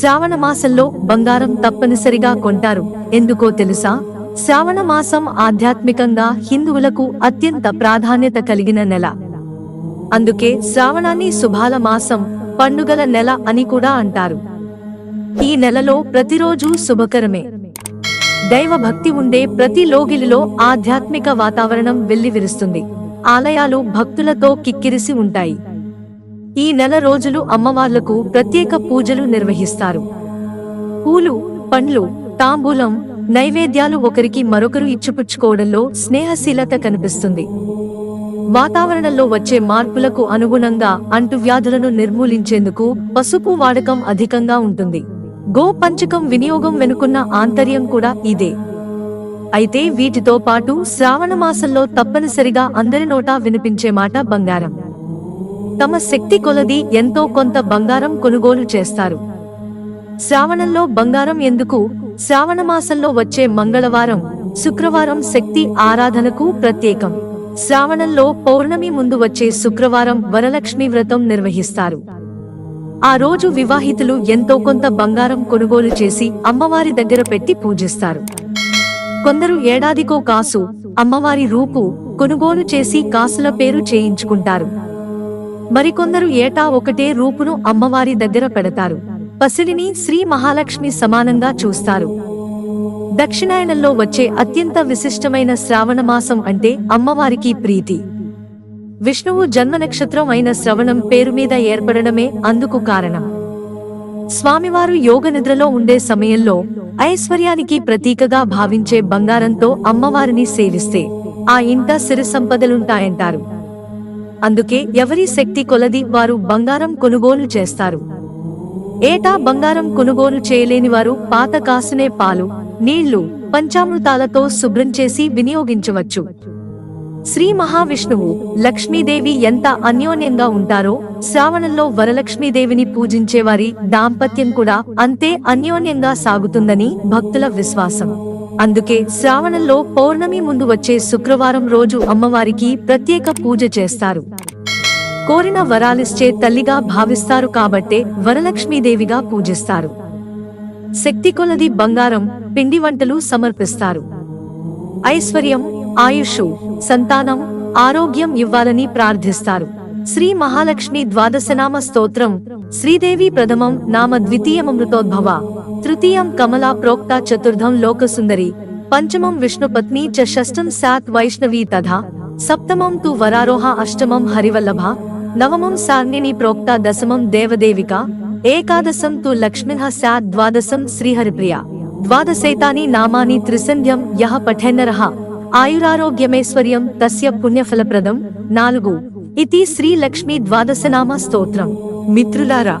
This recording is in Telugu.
శ్రావణ మాసంలో బంగారం తప్పనిసరిగా కొంటారు. ఎందుకో తెలుసా? శ్రావణ మాసం ఆధ్యాత్మికంగా హిందువులకు అత్యంత ప్రాధాన్యత కలిగిన నెల. అందుకే శ్రావణాన్ని శుభాల మాసం పండుగల నెల అని కూడా అంటారు. ఈ నెలలో ప్రతిరోజు శుభకరమే. దైవ భక్తి ఉండే ప్రతి లోగిలిలో ఆధ్యాత్మిక వాతావరణం వెల్లివిరుస్తుంది. ఆలయాలు భక్తులతో కిక్కిరిసి ఉంటాయి. ఈ నెల రోజులు అమ్మవార్లకు ప్రత్యేక పూజలు నిర్వహిస్తారు. పూలు పండ్లు తాంబూలం నైవేద్యాలు ఒకరికి మరొకరు ఇచ్చిపుచ్చుకోవడంలో స్నేహశీలత కనిపిస్తుంది. వాతావరణంలో వచ్చే మార్పులకు అనుగుణంగా అంటువ్యాధులను నిర్మూలించేందుకు పసుపు వాడకం అధికంగా ఉంటుంది. గో పంచకం వినియోగం వెనుకున్న ఆంతర్యం కూడా ఇదే. అయితే వీటితో పాటు శ్రావణ మాసంలో తప్పనిసరిగా అందరి నోటా వినిపించే మాట బంగారం. తమ శక్తి కొలది ఎంతో కొంత బంగారం కొనుగోలు చేస్తారు. శ్రావణంలో బంగారం ఎందుకు? శ్రావణ మాసంలో వచ్చే మంగళవారం శుక్రవారం శక్తి ఆరాధనకు ప్రత్యేకం. శ్రావణంలో పౌర్ణమి ముందు వచ్చే శుక్రవారం వరలక్ష్మి వ్రతం నిర్వహిస్తారు. ఆ రోజు వివాహితులు ఎంతో కొంత బంగారం కొనుగోలు చేసి అమ్మవారి దగ్గర పెట్టి పూజిస్తారు. కొందరు ఏడాదికో కాసు అమ్మవారి రూపు కొనుగోలు చేసి కాసుల పేరు చేయించుకుంటారు. మరికొందరు ఏటా ఒకటే రూపును అమ్మవారి దగ్గర పెడతారు. పసిడిని శ్రీ మహాలక్ష్మి సమానంగా చూస్తారు. దక్షిణాయనంలో వచ్చే అత్యంత విశిష్టమైన శ్రావణ మాసం అంటే అమ్మవారికి ప్రీతి. విష్ణువు జన్మ నక్షత్రం అయిన శ్రవణం పేరు మీద ఏర్పడడమే అందుకు కారణం. స్వామివారు యోగ నిద్రలో ఉండే సమయంలో ఐశ్వర్యానికి ప్రతీకగా భావించే బంగారంతో అమ్మవారిని సేవిస్తే ఆ ఇంట సిరి సంపదలుంటాయంటారు. అందుకే ఎవరి శక్తి కొలది వారు బంగారం కొనుగోలు చేస్తారు. ఏటా బంగారం కొనుగోలు చేయలేని వారు పాత కాసునే పాలు నీళ్ళు పంచామృతాలతో శుభ్రం చేసి వినియోగించవచ్చు. శ్రీ మహావిష్ణువు లక్ష్మీదేవి ఎంత అన్యోన్యంగా ఉంటారో శ్రావణంలో వరలక్ష్మీదేవిని పూజించేవారి దాంపత్యం కూడా అంతే అన్యోన్యంగా సాగుతుందని భక్తుల విశ్వాసం. అందుకే శ్రావణంలో పౌర్ణమి ముందు వచ్చే శుక్రవారం రోజు అమ్మవారికి ప్రత్యేక పూజ చేస్తారు. కోరిన వరాలిస్చే తల్లిగా భావిస్తారు కాబట్టే వరలక్ష్మీదేవిగా పూజిస్తారు. శక్తి కొలది బంగారం పిండి వంటలు సమర్పిస్తారు. ఐశ్వర్యం ఆయుష్ సంతానం ఆరోగ్యం ఇవ్వాలని ప్రార్థిస్తారు. శ్రీ మహాలక్ష్మి ద్వాదశనామ స్తోత్రం శ్రీదేవి ప్రథమం నామ ద్వితీయమృతోద్భవ తృతీయం కమలా ప్రోక్త చతుర్థం లోకసుందరి. పంచమం విష్ణుపత్ని చ షష్టం సాత్ వైష్ణవీ తథా. సప్తమం తు వరారోహ అష్టమం హరివల్లభ. నవమం సార్ణిని ప్రోక్త దశమం దేవదేవిక. ఏకాదశం తు లక్ష్మిః సాత్ ద్వాదశం శ్రీహరిప్రియ. ద్వాదశైతాని నామాని త్రిసంధ్యం యహ పఠేన్నరహ ఆయురారోగ్యమేశ్వర్యం తస్య పుణ్యఫలప్రదం. నాలుగు. ఇది శ్రీ లక్ష్మీ ద్వాదశనామ స్తోత్రం. మిత్రులారా